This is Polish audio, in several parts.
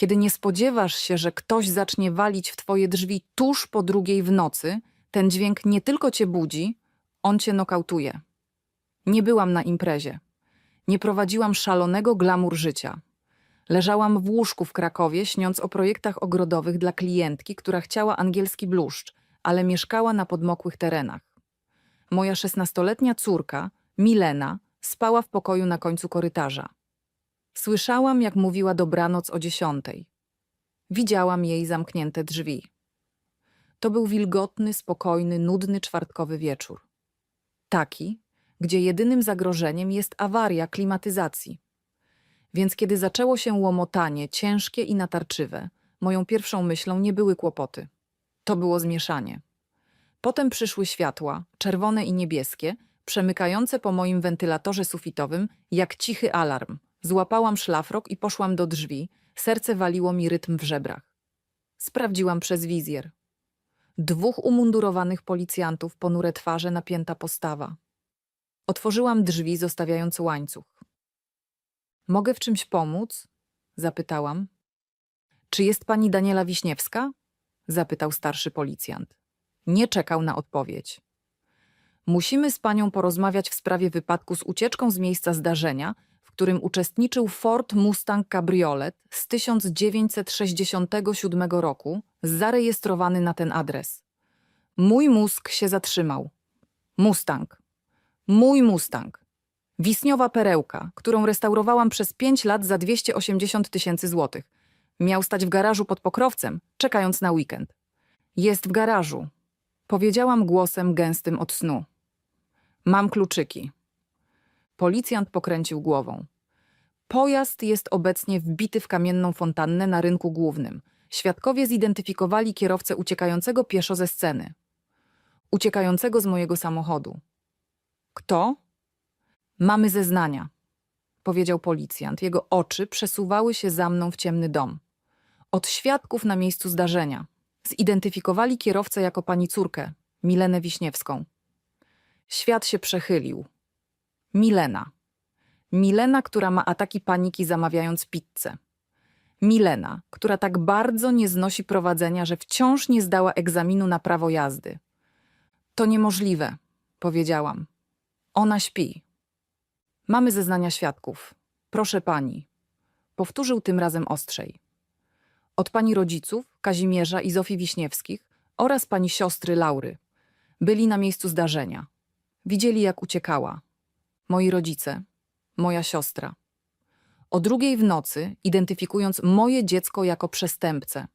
Kiedy nie spodziewasz się, że ktoś zacznie walić w twoje drzwi tuż po drugiej w nocy, ten dźwięk nie tylko cię budzi, on cię nokautuje. Nie byłam na imprezie. Nie prowadziłam szalonego glamour życia. Leżałam w łóżku w Krakowie, śniąc o projektach ogrodowych dla klientki, która chciała angielski bluszcz, ale mieszkała na podmokłych terenach. Moja szesnastoletnia córka, Milena, spała w pokoju na końcu korytarza. Słyszałam, jak mówiła dobranoc o dziesiątej. Widziałam jej zamknięte drzwi. To był wilgotny, spokojny, nudny czwartkowy wieczór. Taki, gdzie jedynym zagrożeniem jest awaria klimatyzacji. Więc kiedy zaczęło się łomotanie, ciężkie i natarczywe, moją pierwszą myślą nie były kłopoty. To było zmieszanie. Potem przyszły światła, czerwone i niebieskie, przemykające po moim wentylatorze sufitowym jak cichy alarm. Złapałam szlafrok i poszłam do drzwi, serce waliło mi rytm w żebrach. Sprawdziłam przez wizjer. Dwóch umundurowanych policjantów, ponure twarze, napięta postawa. Otworzyłam drzwi, zostawiając łańcuch. Mogę w czymś pomóc? Zapytałam. Czy jest pani Daniela Wiśniewska? Zapytał starszy policjant. Nie czekał na odpowiedź. Musimy z panią porozmawiać w sprawie wypadku z ucieczką z miejsca zdarzenia, którym uczestniczył Ford Mustang Cabriolet z 1967 roku, zarejestrowany na ten adres. Mój mózg się zatrzymał. Mustang. Mój Mustang. Wisniowa perełka, którą restaurowałam przez 5 lat za 280 tysięcy złotych. Miał stać w garażu pod pokrowcem, czekając na weekend. Jest w garażu. Powiedziałam głosem gęstym od snu. Mam kluczyki. Policjant pokręcił głową. Pojazd jest obecnie wbity w kamienną fontannę na rynku głównym. Świadkowie zidentyfikowali kierowcę uciekającego pieszo ze sceny. Uciekającego z mojego samochodu. Kto? Mamy zeznania, powiedział policjant. Jego oczy przesuwały się za mną w ciemny dom. Od świadków na miejscu zdarzenia. Zidentyfikowali kierowcę jako pani córkę, Milenę Wiśniewską. Świat się przechylił. Milena. Milena, która ma ataki paniki zamawiając pizzę. Milena, która tak bardzo nie znosi prowadzenia, że wciąż nie zdała egzaminu na prawo jazdy. To niemożliwe, powiedziałam. Ona śpi. Mamy zeznania świadków. Proszę pani. Powtórzył tym razem ostrzej. Od pani rodziców, Kazimierza i Zofii Wiśniewskich oraz pani siostry Laury. Byli na miejscu zdarzenia. Widzieli, jak uciekała. Moi rodzice, moja siostra. O drugiej w nocy, identyfikując moje dziecko jako przestępcę.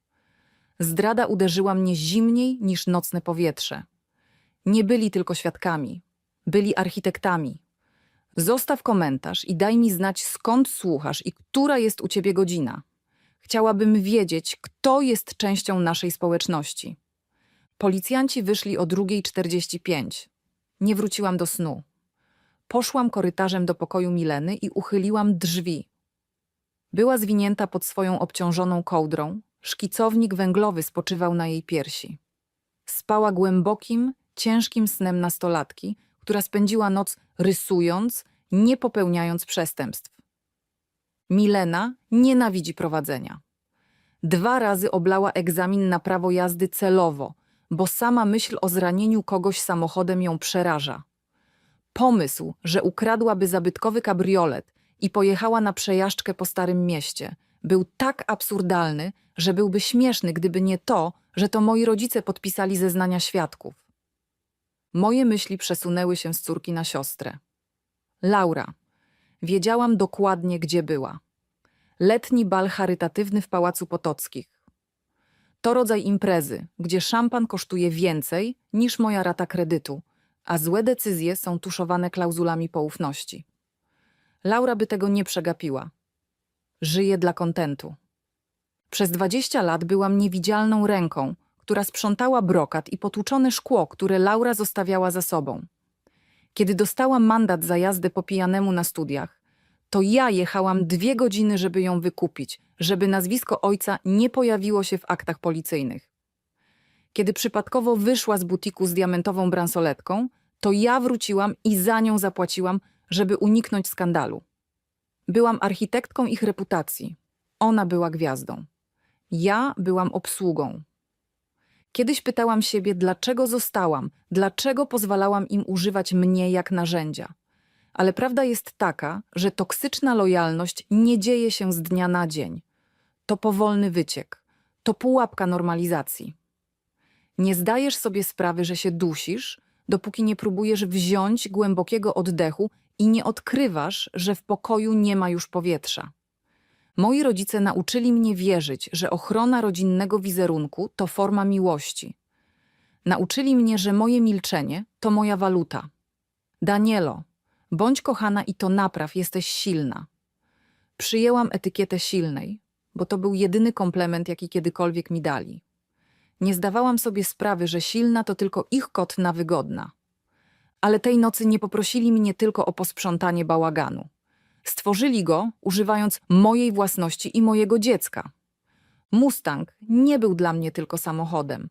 Zdrada uderzyła mnie zimniej niż nocne powietrze. Nie byli tylko świadkami, byli architektami. Zostaw komentarz i daj mi znać, skąd słuchasz i która jest u ciebie godzina. Chciałabym wiedzieć, kto jest częścią naszej społeczności. Policjanci wyszli o 2.45. Nie wróciłam do snu. Poszłam korytarzem do pokoju Mileny i uchyliłam drzwi. Była zwinięta pod swoją obciążoną kołdrą, szkicownik węglowy spoczywał na jej piersi. Spała głębokim, ciężkim snem nastolatki, która spędziła noc rysując, nie popełniając przestępstw. Milena nienawidzi prowadzenia. Dwa razy oblała egzamin na prawo jazdy celowo, bo sama myśl o zranieniu kogoś samochodem ją przeraża. Pomysł, że ukradłaby zabytkowy kabriolet i pojechała na przejażdżkę po Starym Mieście, był tak absurdalny, że byłby śmieszny, gdyby nie to, że to moi rodzice podpisali zeznania świadków. Moje myśli przesunęły się z córki na siostrę. Laura. Wiedziałam dokładnie, gdzie była. Letni bal charytatywny w Pałacu Potockich. To rodzaj imprezy, gdzie szampan kosztuje więcej niż moja rata kredytu, a złe decyzje są tuszowane klauzulami poufności. Laura by tego nie przegapiła. Żyje dla kontentu. Przez dwadzieścia lat byłam niewidzialną ręką, która sprzątała brokat i potłuczone szkło, które Laura zostawiała za sobą. Kiedy dostałam mandat za jazdę po pijanemu na studiach, to ja jechałam dwie godziny, żeby ją wykupić, żeby nazwisko ojca nie pojawiło się w aktach policyjnych. Kiedy przypadkowo wyszła z butiku z diamentową bransoletką, to ja wróciłam i za nią zapłaciłam, żeby uniknąć skandalu. Byłam architektką ich reputacji. Ona była gwiazdą. Ja byłam obsługą. Kiedyś pytałam siebie, dlaczego zostałam, dlaczego pozwalałam im używać mnie jak narzędzia. Ale prawda jest taka, że toksyczna lojalność nie dzieje się z dnia na dzień. To powolny wyciek, to pułapka normalizacji. Nie zdajesz sobie sprawy, że się dusisz, dopóki nie próbujesz wziąć głębokiego oddechu i nie odkrywasz, że w pokoju nie ma już powietrza. Moi rodzice nauczyli mnie wierzyć, że ochrona rodzinnego wizerunku to forma miłości. Nauczyli mnie, że moje milczenie to moja waluta. Danielo, bądź kochana i to napraw, jesteś silna. Przyjęłam etykietę silnej, bo to był jedyny komplement, jaki kiedykolwiek mi dali. Nie zdawałam sobie sprawy, że silna to tylko ich kot na wygodna. Ale tej nocy nie poprosili mnie tylko o posprzątanie bałaganu. Stworzyli go, używając mojej własności i mojego dziecka. Mustang nie był dla mnie tylko samochodem.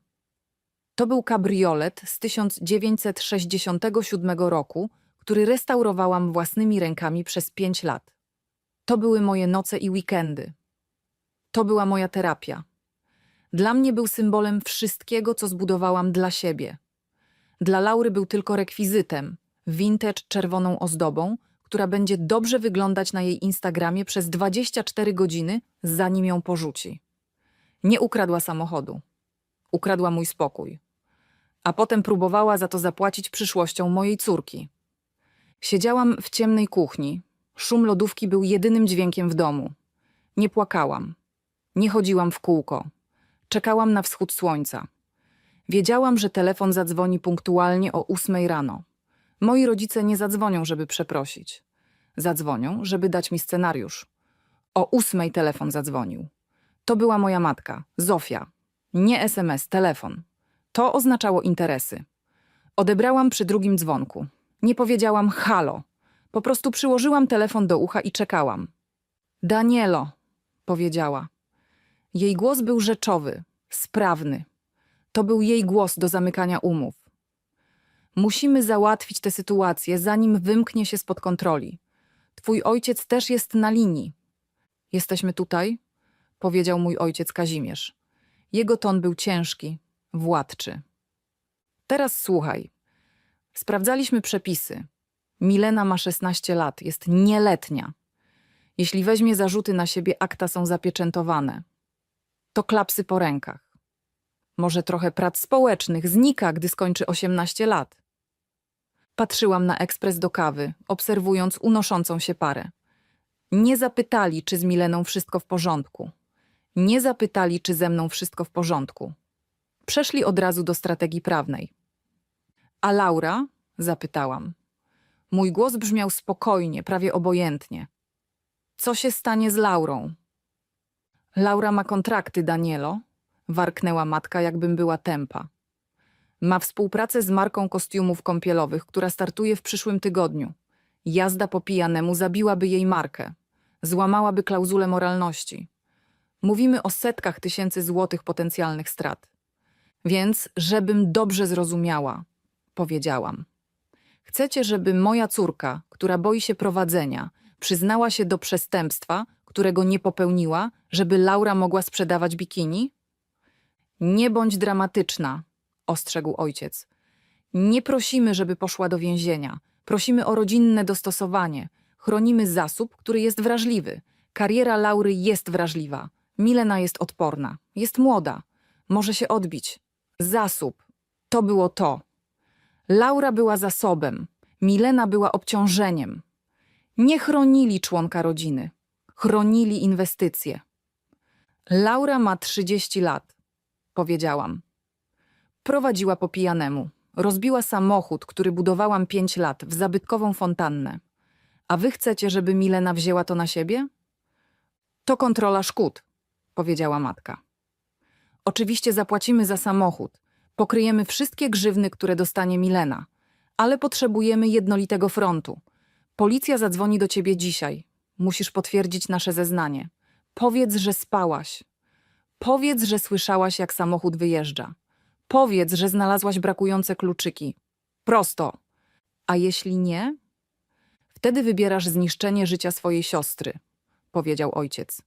To był kabriolet z 1967 roku, który restaurowałam własnymi rękami przez pięć lat. To były moje noce i weekendy. To była moja terapia. Dla mnie był symbolem wszystkiego, co zbudowałam dla siebie. Dla Laury był tylko rekwizytem, vintage czerwoną ozdobą, która będzie dobrze wyglądać na jej Instagramie przez 24 godziny, zanim ją porzuci. Nie ukradła samochodu. Ukradła mój spokój. A potem próbowała za to zapłacić przyszłością mojej córki. Siedziałam w ciemnej kuchni. Szum lodówki był jedynym dźwiękiem w domu. Nie płakałam. Nie chodziłam w kółko. Czekałam na wschód słońca. Wiedziałam, że telefon zadzwoni punktualnie o ósmej rano. Moi rodzice nie zadzwonią, żeby przeprosić. Zadzwonią, żeby dać mi scenariusz. O ósmej telefon zadzwonił. To była moja matka, Zofia. Nie SMS, telefon. To oznaczało interesy. Odebrałam przy drugim dzwonku. Nie powiedziałam halo. Po prostu przyłożyłam telefon do ucha i czekałam. Danielo, powiedziała. Jej głos był rzeczowy, sprawny. To był jej głos do zamykania umów. Musimy załatwić tę sytuację, zanim wymknie się spod kontroli. Twój ojciec też jest na linii. Jesteśmy tutaj? powiedział mój ojciec Kazimierz. Jego ton był ciężki, władczy. Teraz słuchaj. Sprawdzaliśmy przepisy. Milena ma 16 lat, jest nieletnia. Jeśli weźmie zarzuty na siebie, akta są zapieczętowane. To klapsy po rękach. Może trochę prac społecznych znika, gdy skończy 18 lat. Patrzyłam na ekspres do kawy, obserwując unoszącą się parę. Nie zapytali, czy z Mileną wszystko w porządku. Nie zapytali, czy ze mną wszystko w porządku. Przeszli od razu do strategii prawnej. A Laura? zapytałam. Mój głos brzmiał spokojnie, prawie obojętnie. Co się stanie z Laurą? Laura ma kontrakty, Danielo, warknęła matka, jakbym była tępa. Ma współpracę z marką kostiumów kąpielowych, która startuje w przyszłym tygodniu. Jazda po pijanemu zabiłaby jej markę. Złamałaby klauzulę moralności. Mówimy o setkach tysięcy złotych potencjalnych strat. Więc, żebym dobrze zrozumiała, powiedziałam. Chcecie, żeby moja córka, która boi się prowadzenia, przyznała się do przestępstwa, którego nie popełniła, żeby Laura mogła sprzedawać bikini? Nie bądź dramatyczna, ostrzegł ojciec. Nie prosimy, żeby poszła do więzienia. Prosimy o rodzinne dostosowanie. Chronimy zasób, który jest wrażliwy. Kariera Laury jest wrażliwa. Milena jest odporna. Jest młoda. Może się odbić. Zasób. To było to. Laura była zasobem. Milena była obciążeniem. Nie chronili członka rodziny. Chronili inwestycje. Laura ma 30 lat, powiedziałam. Prowadziła po pijanemu. Rozbiła samochód, który budowałam 5 lat, w zabytkową fontannę. A wy chcecie, żeby Milena wzięła to na siebie? To kontrola szkód, powiedziała matka. Oczywiście zapłacimy za samochód. Pokryjemy wszystkie grzywny, które dostanie Milena. Ale potrzebujemy jednolitego frontu. Policja zadzwoni do ciebie dzisiaj. Musisz potwierdzić nasze zeznanie. Powiedz, że spałaś. Powiedz, że słyszałaś, jak samochód wyjeżdża. Powiedz, że znalazłaś brakujące kluczyki. Prosto. A jeśli nie? Wtedy wybierasz zniszczenie życia swojej siostry, powiedział ojciec.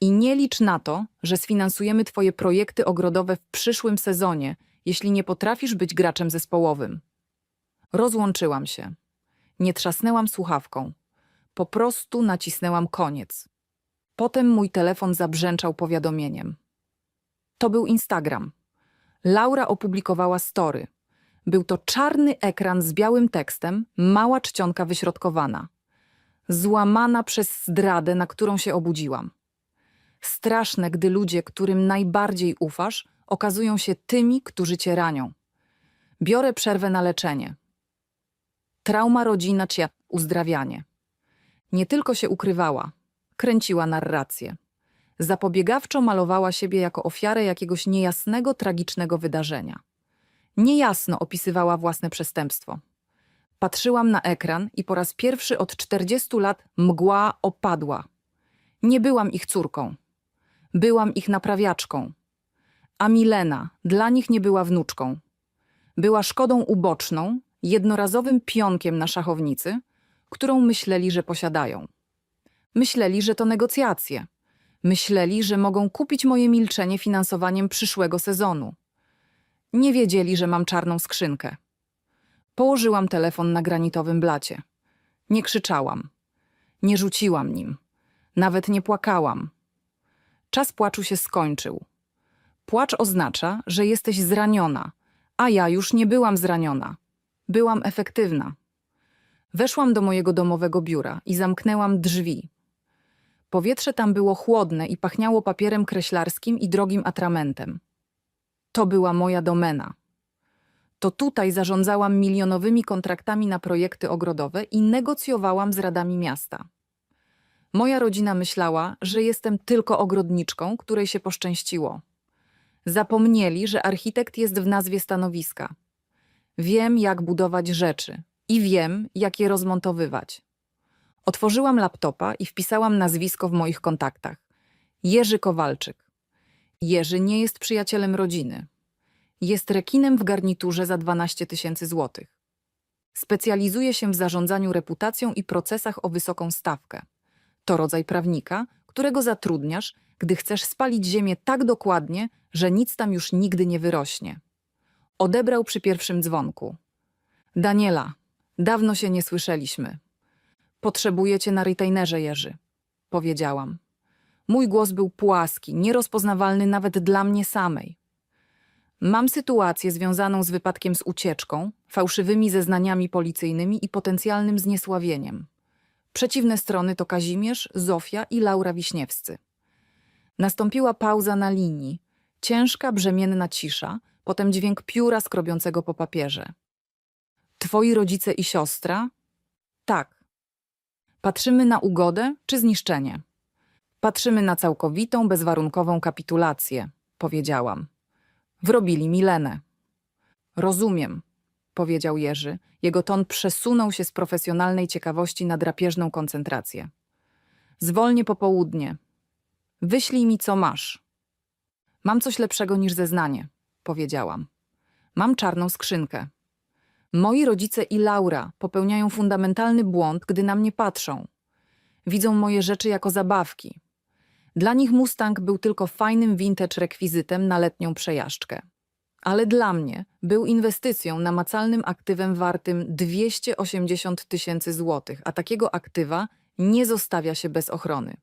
I nie licz na to, że sfinansujemy twoje projekty ogrodowe w przyszłym sezonie, jeśli nie potrafisz być graczem zespołowym. Rozłączyłam się. Nie trzasnęłam słuchawką. Po prostu nacisnęłam koniec. Potem mój telefon zabrzęczał powiadomieniem. To był Instagram. Laura opublikowała story. Był to czarny ekran z białym tekstem, mała czcionka wyśrodkowana. Złamana przez zdradę, na którą się obudziłam. Straszne, gdy ludzie, którym najbardziej ufasz, okazują się tymi, którzy cię ranią. Biorę przerwę na leczenie. Trauma rodzina cia uzdrawianie. Nie tylko się ukrywała, kręciła narrację. Zapobiegawczo malowała siebie jako ofiarę jakiegoś niejasnego, tragicznego wydarzenia. Niejasno opisywała własne przestępstwo. Patrzyłam na ekran i po raz pierwszy od 40 lat mgła opadła. Nie byłam ich córką. Byłam ich naprawiaczką. A Milena dla nich nie była wnuczką. Była szkodą uboczną, jednorazowym pionkiem na szachownicy, którą myśleli, że posiadają. Myśleli, że to negocjacje. Myśleli, że mogą kupić moje milczenie finansowaniem przyszłego sezonu. Nie wiedzieli, że mam czarną skrzynkę. Położyłam telefon na granitowym blacie. Nie krzyczałam. Nie rzuciłam nim. Nawet nie płakałam. Czas płaczu się skończył. Płacz oznacza, że jesteś zraniona, a ja już nie byłam zraniona. Byłam efektywna. Weszłam do mojego domowego biura i zamknęłam drzwi. Powietrze tam było chłodne i pachniało papierem kreślarskim i drogim atramentem. To była moja domena. To tutaj zarządzałam milionowymi kontraktami na projekty ogrodowe i negocjowałam z radami miasta. Moja rodzina myślała, że jestem tylko ogrodniczką, której się poszczęściło. Zapomnieli, że architekt jest w nazwie stanowiska. Wiem, jak budować rzeczy i wiem, jak je rozmontowywać. Otworzyłam laptopa i wpisałam nazwisko w moich kontaktach. Jerzy Kowalczyk. Jerzy nie jest przyjacielem rodziny. Jest rekinem w garniturze za 12 tysięcy złotych. Specjalizuje się w zarządzaniu reputacją i procesach o wysoką stawkę. To rodzaj prawnika, którego zatrudniasz, gdy chcesz spalić ziemię tak dokładnie, że nic tam już nigdy nie wyrośnie. Odebrał przy pierwszym dzwonku. Daniela, dawno się nie słyszeliśmy. Potrzebuję cię na retainerze, Jerzy, powiedziałam. Mój głos był płaski, nierozpoznawalny nawet dla mnie samej. Mam sytuację związaną z wypadkiem z ucieczką, fałszywymi zeznaniami policyjnymi i potencjalnym zniesławieniem. Przeciwne strony to Kazimierz, Zofia i Laura Wiśniewscy. Nastąpiła pauza na linii, ciężka, brzemienna cisza, potem dźwięk pióra skrobiącego po papierze. Twoi rodzice i siostra? Tak. Patrzymy na ugodę czy zniszczenie? Patrzymy na całkowitą, bezwarunkową kapitulację, powiedziałam. Wrobili Milenę. Rozumiem, powiedział Jerzy. Jego ton przesunął się z profesjonalnej ciekawości na drapieżną koncentrację. Zwolnię popołudnie. Wyślij mi, co masz. Mam coś lepszego niż zeznanie, powiedziałam. Mam czarną skrzynkę. Moi rodzice i Laura popełniają fundamentalny błąd, gdy na mnie patrzą. Widzą moje rzeczy jako zabawki. Dla nich Mustang był tylko fajnym vintage rekwizytem na letnią przejażdżkę. Ale dla mnie był inwestycją namacalnym aktywem wartym 280 tysięcy złotych, a takiego aktywa nie zostawia się bez ochrony.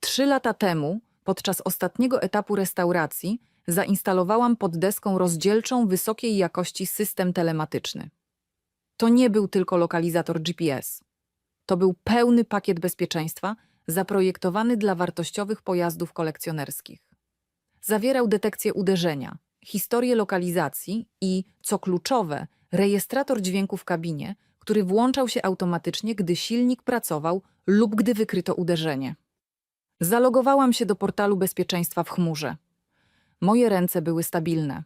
Trzy lata temu, podczas ostatniego etapu restauracji, zainstalowałam pod deską rozdzielczą wysokiej jakości system telematyczny. To nie był tylko lokalizator GPS. To był pełny pakiet bezpieczeństwa zaprojektowany dla wartościowych pojazdów kolekcjonerskich. Zawierał detekcję uderzenia, historię lokalizacji i, co kluczowe, rejestrator dźwięku w kabinie, który włączał się automatycznie, gdy silnik pracował lub gdy wykryto uderzenie. Zalogowałam się do portalu bezpieczeństwa w chmurze. Moje ręce były stabilne.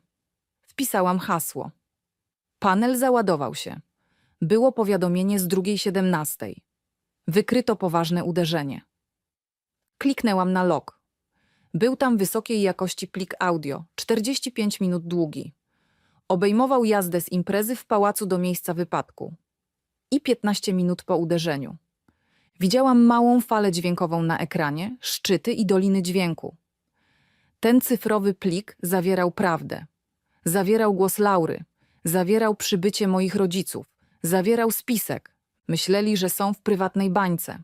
Wpisałam hasło. Panel załadował się. Było powiadomienie z drugiej siedemnastej. Wykryto poważne uderzenie. Kliknęłam na log. Był tam wysokiej jakości plik audio, 45 minut długi. Obejmował jazdę z imprezy w pałacu do miejsca wypadku i 15 minut po uderzeniu. Widziałam małą falę dźwiękową na ekranie, szczyty i doliny dźwięku. Ten cyfrowy plik zawierał prawdę. Zawierał głos Laury, zawierał przybycie moich rodziców, zawierał spisek. Myśleli, że są w prywatnej bańce.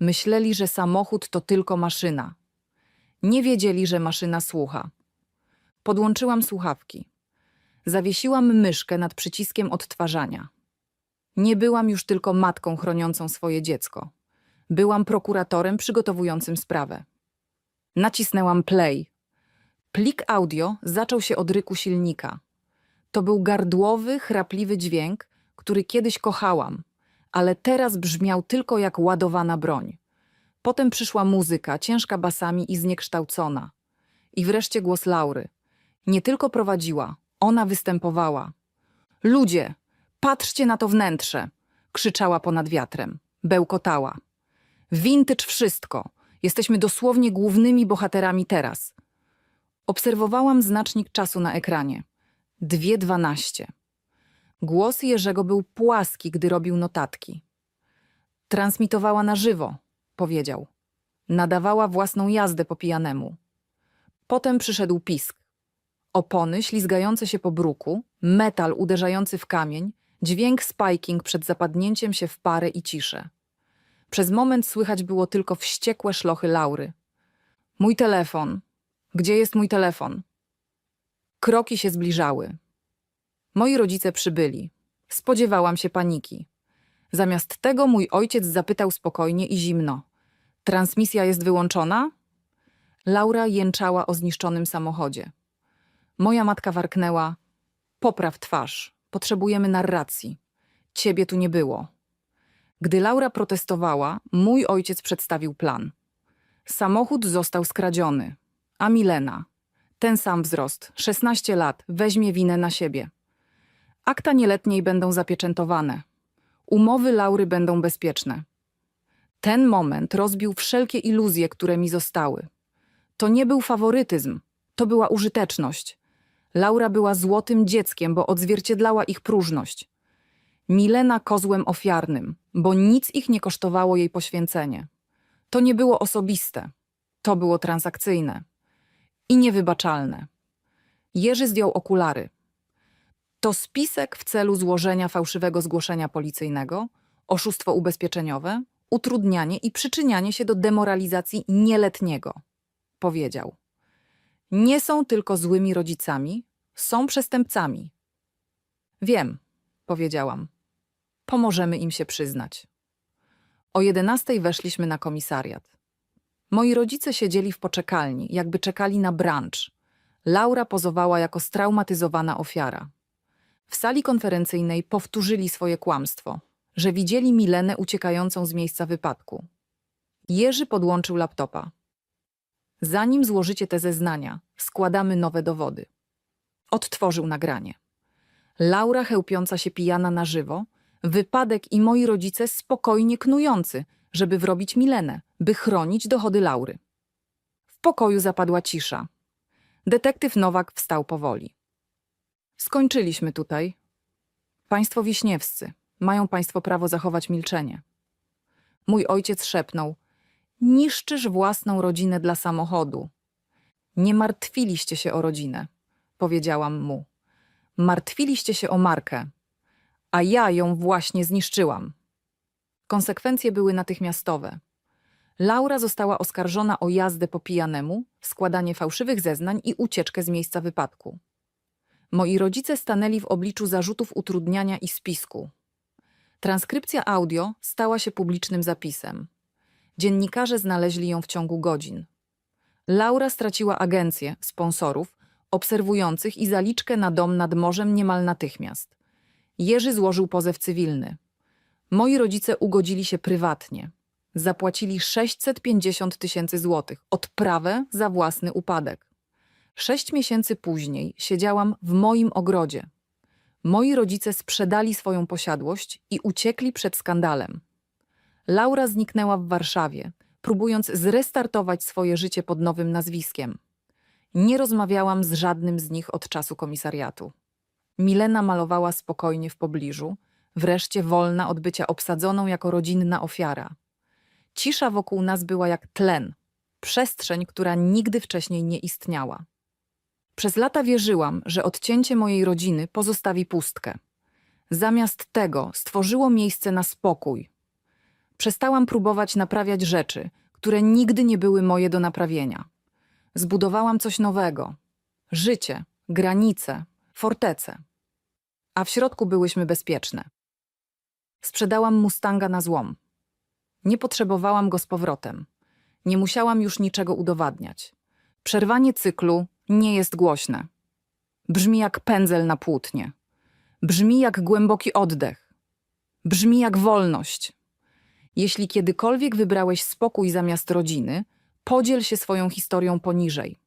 Myśleli, że samochód to tylko maszyna. Nie wiedzieli, że maszyna słucha. Podłączyłam słuchawki. Zawiesiłam myszkę nad przyciskiem odtwarzania. Nie byłam już tylko matką chroniącą swoje dziecko. Byłam prokuratorem przygotowującym sprawę. Nacisnęłam play. Plik audio zaczął się od ryku silnika. To był gardłowy, chrapliwy dźwięk, który kiedyś kochałam, ale teraz brzmiał tylko jak ładowana broń. Potem przyszła muzyka, ciężka basami i zniekształcona. I wreszcie głos Laury. Nie tylko prowadziła, ona występowała. Ludzie, patrzcie na to wnętrze! krzyczała ponad wiatrem. Bełkotała. Vintage wszystko. Jesteśmy dosłownie głównymi bohaterami teraz. Obserwowałam znacznik czasu na ekranie. Dwie dwanaście. Głos Jerzego był płaski, gdy robił notatki. Transmitowała na żywo, powiedział. Nadawała własną jazdę po pijanemu. Potem przyszedł pisk. Opony ślizgające się po bruku, metal uderzający w kamień, dźwięk spiking przed zapadnięciem się w parę i ciszę. Przez moment słychać było tylko wściekłe szlochy Laury. Mój telefon. Gdzie jest mój telefon? Kroki się zbliżały. Moi rodzice przybyli. Spodziewałam się paniki. Zamiast tego mój ojciec zapytał spokojnie i zimno. Transmisja jest wyłączona? Laura jęczała o zniszczonym samochodzie. Moja matka warknęła. Popraw twarz. Potrzebujemy narracji. Ciebie tu nie było. Gdy Laura protestowała, mój ojciec przedstawił plan. Samochód został skradziony. A Milena, ten sam wzrost, 16 lat, weźmie winę na siebie. Akta nieletniej będą zapieczętowane. Umowy Laury będą bezpieczne. Ten moment rozbił wszelkie iluzje, które mi zostały. To nie był faworytyzm, to była użyteczność. Laura była złotym dzieckiem, bo odzwierciedlała ich próżność. Milena kozłem ofiarnym, bo nic ich nie kosztowało jej poświęcenie. To nie było osobiste, to było transakcyjne i niewybaczalne. Jerzy zdjął okulary. To spisek w celu złożenia fałszywego zgłoszenia policyjnego, oszustwo ubezpieczeniowe, utrudnianie i przyczynianie się do demoralizacji nieletniego, powiedział. Nie są tylko złymi rodzicami, są przestępcami. Wiem, powiedziałam. Pomożemy im się przyznać. O jedenastej weszliśmy na komisariat. Moi rodzice siedzieli w poczekalni, jakby czekali na brunch. Laura pozowała jako straumatyzowana ofiara. W sali konferencyjnej powtórzyli swoje kłamstwo, że widzieli Milenę uciekającą z miejsca wypadku. Jerzy podłączył laptopa. Zanim złożycie te zeznania, składamy nowe dowody. Odtworzył nagranie. Laura chełpiąca się pijana na żywo, wypadek i moi rodzice spokojnie knujący, żeby wrobić Milenę, by chronić dochody Laury. W pokoju zapadła cisza. Detektyw Nowak wstał powoli. Skończyliśmy tutaj. Państwo wiśniewscy, mają państwo prawo zachować milczenie. Mój ojciec szepnął: Niszczysz własną rodzinę dla samochodu. Nie martwiliście się o rodzinę, powiedziałam mu. Martwiliście się o markę, a ja ją właśnie zniszczyłam. Konsekwencje były natychmiastowe. Laura została oskarżona o jazdę po pijanemu, składanie fałszywych zeznań i ucieczkę z miejsca wypadku. Moi rodzice stanęli w obliczu zarzutów utrudniania i spisku. Transkrypcja audio stała się publicznym zapisem. Dziennikarze znaleźli ją w ciągu godzin. Laura straciła agencję, sponsorów, obserwujących i zaliczkę na dom nad morzem niemal natychmiast. Jerzy złożył pozew cywilny. Moi rodzice ugodzili się prywatnie. Zapłacili 650 tysięcy złotych, odprawę za własny upadek. Sześć miesięcy później siedziałam w moim ogrodzie. Moi rodzice sprzedali swoją posiadłość i uciekli przed skandalem. Laura zniknęła w Warszawie, próbując zrestartować swoje życie pod nowym nazwiskiem. Nie rozmawiałam z żadnym z nich od czasu komisariatu. Milena malowała spokojnie w pobliżu, wreszcie wolna od bycia obsadzoną jako rodzinna ofiara. Cisza wokół nas była jak tlen, przestrzeń, która nigdy wcześniej nie istniała. Przez lata wierzyłam, że odcięcie mojej rodziny pozostawi pustkę. Zamiast tego stworzyło miejsce na spokój. Przestałam próbować naprawiać rzeczy, które nigdy nie były moje do naprawienia. Zbudowałam coś nowego życie, granice, fortece. A w środku byłyśmy bezpieczne. Sprzedałam Mustanga na złom. Nie potrzebowałam go z powrotem. Nie musiałam już niczego udowadniać. Przerwanie cyklu nie jest głośne. Brzmi jak pędzel na płótnie. Brzmi jak głęboki oddech. Brzmi jak wolność. Jeśli kiedykolwiek wybrałeś spokój zamiast rodziny, podziel się swoją historią poniżej.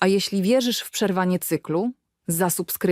A jeśli wierzysz w przerwanie cyklu, zasubskrybuj.